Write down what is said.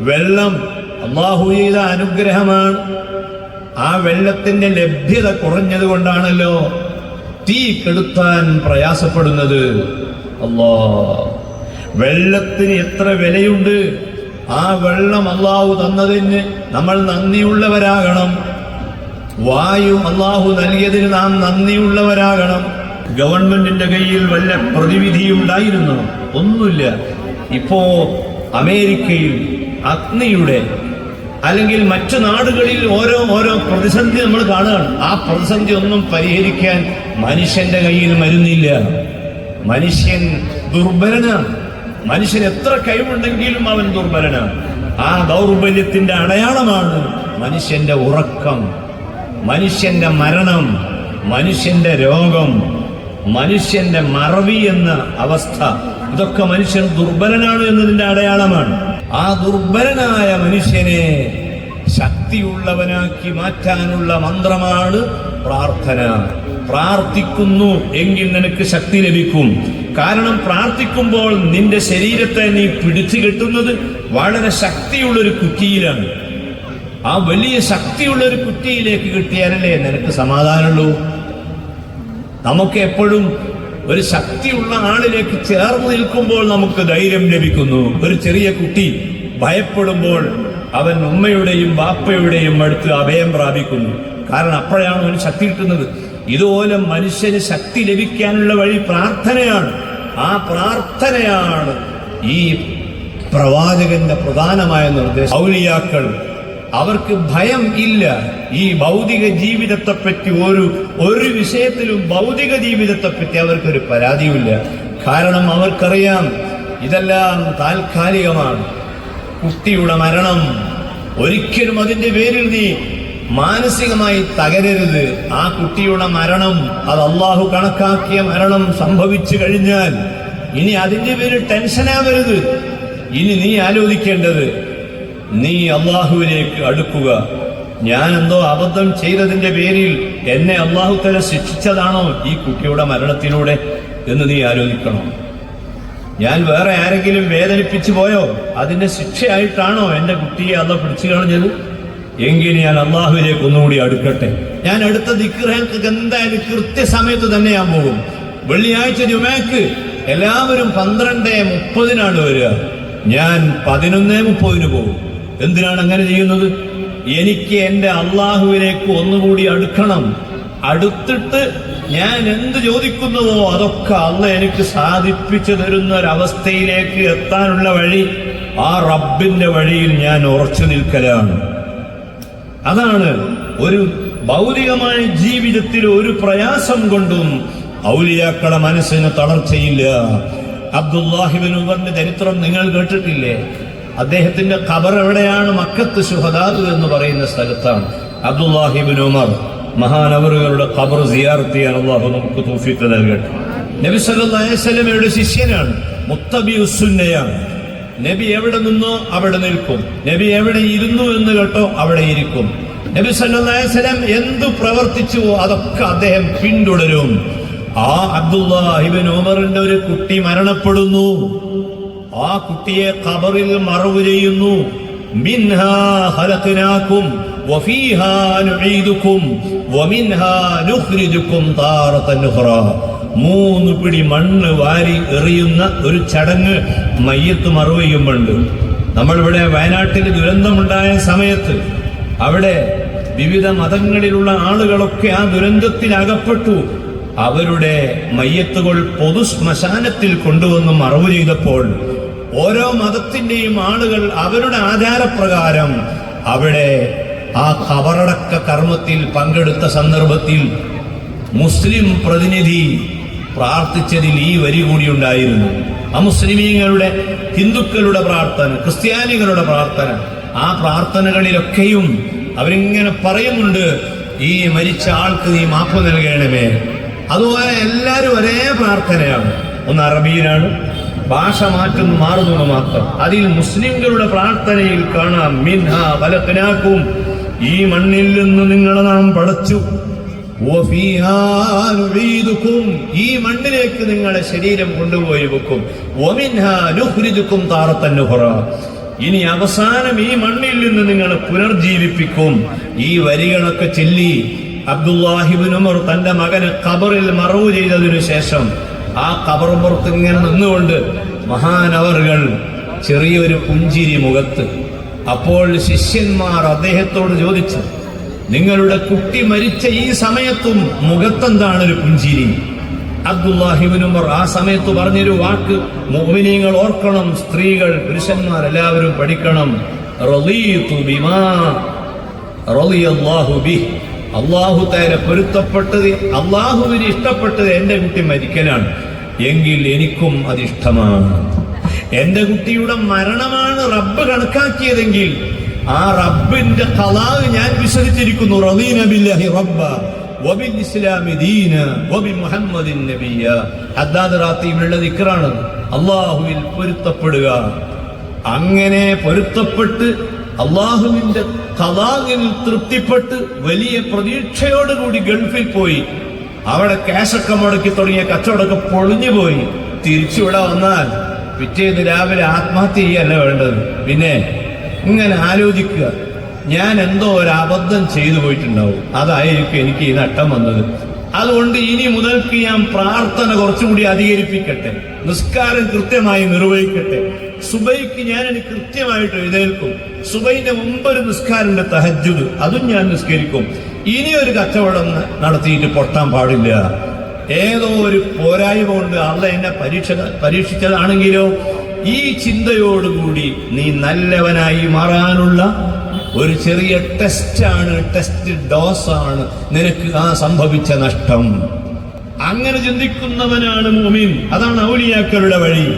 വെള്ളം അള്ളാഹു അനുഗ്രഹമാണ്. ആ വെള്ളത്തിന്റെ ലഭ്യത കുറഞ്ഞത് കൊണ്ടാണല്ലോ തീ കെടുത്താൻ പ്രയാസപ്പെടുന്നത്. അള്ളാ വെള്ളത്തിന് എത്ര വിലയുണ്ട്? ആ വെള്ളം അള്ളാഹു തന്നതിന് നമ്മൾ നന്ദിയുള്ളവരാകണം. വായു അള്ളാഹു നൽകിയതിന് നാം നന്ദിയുള്ളവരാകണം. ഗവൺമെന്റിന്റെ കയ്യിൽ വല്ല പ്രതിവിധിയുണ്ടായിരുന്നു? ഒന്നുമില്ല. ഇപ്പോ അമേരിക്കയിൽ അഗ്നിയുടെ അല്ലെങ്കിൽ മറ്റു നാടുകളിൽ ഓരോ ഓരോ പ്രതിസന്ധി നമ്മൾ കാണുകയാണ്. ആ പ്രതിസന്ധി ഒന്നും പരിഹരിക്കാൻ മനുഷ്യന്റെ കയ്യിൽ മരുന്നില്ല. മനുഷ്യൻ ദുർബലനാണ്. മനുഷ്യൻ എത്ര കഴിവുണ്ടെങ്കിലും അവൻ ദുർബലനാണ്. ആ ദൗർബല്യത്തിന്റെ അടയാളമാണ് മനുഷ്യന്റെ ഉറക്കം മനുഷ്യന്റെ മരണം മനുഷ്യന്റെ രോഗം മനുഷ്യന്റെ മറവി എന്ന അവസ്ഥ. ഇതൊക്കെ മനുഷ്യൻ ദുർബലനാണ് എന്നതിന്റെ അടയാളമാണ്. ആ ദുർബലനായ മനുഷ്യനെ ശക്തിയുള്ളവനാക്കി മാറ്റാനുള്ള മന്ത്രമാണ് പ്രാർത്ഥന. പ്രാർത്ഥിക്കുന്നു എങ്കിൽ നിനക്ക് ശക്തി ലഭിക്കും. കാരണം പ്രാർത്ഥിക്കുമ്പോൾ നിന്റെ ശരീരത്തെ നീ പിടിച്ചു കെട്ടുന്നത് വളരെ ശക്തിയുള്ളൊരു കുറ്റിയിലാണ്. ആ വലിയ ശക്തിയുള്ളൊരു കുറ്റിയിലേക്ക് കിട്ടിയാലല്ലേ നിനക്ക് സമാധാനമുള്ളൂ? നമുക്ക് എപ്പോഴും ഒരു ശക്തിയുള്ള ആളിലേക്ക് ചേർന്ന് നിൽക്കുമ്പോൾ നമുക്ക് ധൈര്യം ലഭിക്കുന്നു. ഒരു ചെറിയ കുട്ടി ഭയപ്പെടുമ്പോൾ അവൻ ഉമ്മയുടെയും ബാപ്പയുടെയും അടുത്ത് അഭയം പ്രാപിക്കുന്നു. കാരണം അപ്പോഴാണ് അവന് ശക്തി കിട്ടുന്നത്. ഇതുപോലെ മനുഷ്യന് ശക്തി ലഭിക്കാനുള്ള വഴി പ്രാർത്ഥനയാണ്. ആ പ്രാർത്ഥനയാണ് ഈ പ്രവാചകന്റെ പ്രധാനമായ നിർദ്ദേശം. ഔലിയാക്കൾ അവർക്ക് ഭയം ഇല്ല. ഈ ഭൗതിക ജീവിതത്തെ പറ്റി ഒരു ഒരു വിഷയത്തിലും ഭൗതിക ജീവിതത്തെ പറ്റി അവർക്കൊരു പരാതിയുമില്ല. കാരണം അവർക്കറിയാം ഇതെല്ലാം താൽക്കാലികമാണ്. കുട്ടിയുടെ മരണം ഒരിക്കലും അതിന്റെ പേരിൽ നീ മാനസികമായി തകരരുത്. ആ കുട്ടിയുടെ മരണം അത് അള്ളാഹു കണക്കാക്കിയ മരണം സംഭവിച്ചു കഴിഞ്ഞാൽ ഇനി അതിന്റെ പേരിൽ ടെൻഷനാവരുത്. ഇനി നീ ആലോചിക്കേണ്ടത് നീ അള്ളാഹുവിലേക്ക് അടുക്കുക. ഞാൻ എന്തോ അബദ്ധം ചെയ്തതിന്റെ പേരിൽ എന്നെ അള്ളാഹു തല ശിക്ഷിച്ചതാണോ ഈ കുട്ടിയുടെ മരണത്തിലൂടെ എന്ന് നീ ആലോചിക്കണം? ഞാൻ വേറെ ആരെങ്കിലും വേദനിപ്പിച്ചു പോയോ? അതിന്റെ ശിക്ഷയായിട്ടാണോ എന്റെ കുട്ടിയെ അല്ല പിടിച്ചു കളഞ്ഞത്? എങ്കിൽ ഞാൻ അള്ളാഹുവിലേക്ക് ഒന്നുകൂടി അടുക്കട്ടെ. ഞാൻ അടുത്ത ദിക്റേക്ക് എന്തായാലും കൃത്യസമയത്ത് തന്നെ ഞാൻ പോകും. വെള്ളിയാഴ്ച ജുമാക്ക് എല്ലാവരും പന്ത്രണ്ട് മുപ്പതിനാണ് വരിക. ഞാൻ പതിനൊന്നേ മുപ്പതിന് പോകും. എന്തിനാണ് അങ്ങനെ ചെയ്യുന്നത്? എനിക്ക് എന്റെ അള്ളാഹുവിനേക്ക് ഒന്നുകൂടി അടുക്കണം. അടുത്തിട്ട് ഞാൻ എന്ത് ചോദിക്കുന്നുവോ അതൊക്കെ അല്ല എനിക്ക് സാധിപ്പിച്ചു തരുന്ന ഒരവസ്ഥയിലേക്ക് എത്താനുള്ള വഴി ആ റബ്ബിന്റെ വഴിയിൽ ഞാൻ ഉറച്ചു നിൽക്കലാണ്. അതാണ് ഒരു ഭൗതികമായ ജീവിതത്തിൽ ഒരു പ്രയാസം കൊണ്ടും ഔലിയാക്കളെ മനസ്സിന് തളർച്ചയില്ല. അബ്ദുല്ലാഹിബിൻ ഉമറിന്റെ ചരിത്രം നിങ്ങൾ കേട്ടിട്ടില്ലേ? അദ്ദേഹത്തിന്റെ ഖബർ എവിടെയാണ്? മക്കത്ത് ശുഹദാദ് എന്ന് പറയുന്ന സ്ഥലത്താണ്. അബ്ദുല്ലാഹിബിൻ ഉമർ മഹാനവറുകളുടെ ഖബർ സിയാർത്ത് അള്ളാഹു നമുക്ക് തോഫിക്ക് നൽകട്ടെ. നബി സല്ലാസ്ലമയുടെ ശിഷ്യനാണ്. മുത്തബി ഉസുന്നയാണ് നബി എവിടെ നിന്നോ അവിടെ നിൽക്കും. നബി എവിടെ ഇരുന്നു എന്ന് കേട്ടോ അവിടെ ഇരിക്കും. നബി സല്ലാസ്ലം എന്തു പ്രവർത്തിച്ചുവോ അതൊക്കെ അദ്ദേഹം പിന്തുടരും. ആ അബ്ദുല്ലാഹിബിൻ ഉമറിന്റെ ഒരു കുട്ടി മരണപ്പെടുന്നു. ആ കുട്ടിയെ ഖബറിൽ മറവ് ചെയ്യുന്നു. മൂന്ന് പിടി മണ്ണ് വാരി എറിയുന്ന ഒരു ചടങ്ങ് മയ്യത്ത് മറവ് നമ്മളിവിടെ വയനാട്ടിൽ ദുരന്തമുണ്ടായ സമയത്ത് അവിടെ വിവിധ മതങ്ങളിലുള്ള ആളുകളൊക്കെ ആ ദുരന്തത്തിൽ അകപ്പെട്ടു അവരുടെ മയ്യത്തുകൾ പൊതു ശ്മശാനത്തിൽ കൊണ്ടുവന്ന് മറവ് ചെയ്തപ്പോൾ ഓരോ മതത്തിന്റെയും ആളുകൾ അവരുടെ ആചാരപ്രകാരം അവിടെ ആ ഖബറടക്ക കർമ്മത്തിൽ പങ്കെടുത്ത സന്ദർഭത്തിൽ മുസ്ലിം പ്രതിനിധി പ്രാർത്ഥിച്ചതിൽ ഈ വരി കൂടി ഉണ്ടായിരുന്നു. അമുസ്ലിമീങ്ങളുടെ ഹിന്ദുക്കളുടെ പ്രാർത്ഥന ക്രിസ്ത്യാനികളുടെ പ്രാർത്ഥന ആ പ്രാർത്ഥനകളിലൊക്കെയും അവരിങ്ങനെ പറയുന്നുണ്ട് ഈ മരിച്ച ആൾക്ക് നീ മാപ്പ് നൽകണമേ. അതുപോലെ എല്ലാവരും ഒരേ പ്രാർത്ഥനയാണ്. ഒന്ന് അറബിയിലാണ് ഭാഷ മാറ്റുന്നു മാറുന്നു മാത്രം. അതിൽ മുസ്ലിംകളുടെ പ്രാർത്ഥനയിൽ കാണാം. മിൻഹ ഫലത്തിനാക്കും ഈ മണ്ണിൽ നിന്ന് നിങ്ങളെ നാം പടച്ചു. ഈ മണ്ണിലേക്ക് നിങ്ങളെ ശരീരം കൊണ്ടുപോയി വെക്കും. താറത്തന്നു നുഖ്രിജുക്കും താറത്തൻ നുഹ്റ. ഇനി അവസാനം ഈ മണ്ണിൽ നിന്ന് നിങ്ങളെ പുനർജീവിപ്പിക്കും. ഈ വരികളൊക്കെ ചൊല്ലി അബ്ദുല്ലാഹിബിൻ ഉമർ തന്റെ മകന് ഖബറിൽ മറവ് ചെയ്തതിനു ശേഷം ആ കബറുമ്പുറത്ത് ഇങ്ങനെ നിന്നുകൊണ്ട് മഹാനവറുകൾ ചെറിയൊരു പുഞ്ചിരി മുഖത്ത് അപ്പോൾ ശിഷ്യന്മാർ അദ്ദേഹത്തോട് ചോദിച്ചു നിങ്ങളുടെ കുട്ടി മരിച്ച ഈ സമയത്തും മുഖത്തെന്താണ് ഒരു പുഞ്ചിരി അബ്ദുല്ലാഹിബിനുമർ ആ സമയത്ത് പറഞ്ഞൊരു വാക്ക് മോമിനിയങ്ങൾ ഓർക്കണം സ്ത്രീകൾ പുരുഷന്മാർ എല്ലാവരും പഠിക്കണം റളീതു ബിമാ റലിയല്ലാഹു ബിഹ്. അള്ളാഹു തേരെ പൊരുത്തപ്പെട്ടത് അള്ളാഹുവിന് ഇഷ്ടപ്പെട്ടത് എന്റെ കുട്ടി മരിക്കലാണ്. എങ്കിൽ എനിക്കും അതിഷ്ടമാണ്. എന്റെ കുട്ടിയുടെ മരണമാണ് റബ്ബ് കണക്കാക്കിയതെങ്കിൽ ആ റബ്ബിന്റെ കലാവ് ഞാൻ വിശ്വസിച്ചിരിക്കുന്നു. റബ്ബ വബിൽ ഇസ്ലാമി വബി മുഹമ്മദിൻ ദിക്റാണ്. അള്ളാഹുവിൽ പൊരുത്തപ്പെടുക. അങ്ങനെ പൊരുത്തപ്പെട്ട് അള്ളാഹുവിന്റെ കലാകിൽ തൃപ്തിപ്പെട്ട് വലിയ പ്രതീക്ഷയോടുകൂടി ഗൾഫിൽ പോയി. അവിടെ ക്യാഷൊക്കെ മുടക്കി തുടങ്ങിയ കച്ചവടമൊക്കെ പൊളിഞ്ഞു പോയി തിരിച്ചിവിടെ വന്നാൽ പിറ്റേന്ന് രാവിലെ ആത്മഹത്യ ചെയ്യല്ല വേണ്ടത്? പിന്നെ ഇങ്ങനെ ആലോചിക്കുക. ഞാൻ എന്തോ ഒരു അബദ്ധം ചെയ്തു പോയിട്ടുണ്ടാവും. അതായിരിക്കും എനിക്ക് ഈ നട്ടം വന്നത്. അതുകൊണ്ട് ഇനി മുതൽക്ക് ഞാൻ പ്രാർത്ഥന കുറച്ചുകൂടി അധികരിപ്പിക്കട്ടെ. നിസ്കാരം കൃത്യമായി നിർവഹിക്കട്ടെ. സുബൈക്ക് ഞാൻ എനിക്ക് കൃത്യമായിട്ട് എഴുന്നേൽക്കും. സുബൈന്റെ മുമ്പ് ഒരു നിസ്കാരന്റെ തഹജുദ് അതും ഞാൻ നിസ്കരിക്കും. ഇനി ഒരു കച്ചവടം നടത്തിയിട്ട് പൊട്ടാൻ പാടില്ല. ഏതോ ഒരു പോരായ്മ കൊണ്ട് അള്ള എന്നെ പരീക്ഷ പരീക്ഷിച്ചതാണെങ്കിലോ ഈ ചിന്തയോടുകൂടി നീ നല്ലവനായി മാറാനുള്ള ഒരു ചെറിയ ടെസ്റ്റാണ് ടെസ്റ്റ് ഡോസാണ് നിനക്ക് ആ സംഭവിച്ച നഷ്ടം. അങ്ങനെ ചിന്തിക്കുന്നവനാണ് മുമിൻ. അതാണ് ഔലിയാക്കളുടെ വഴി.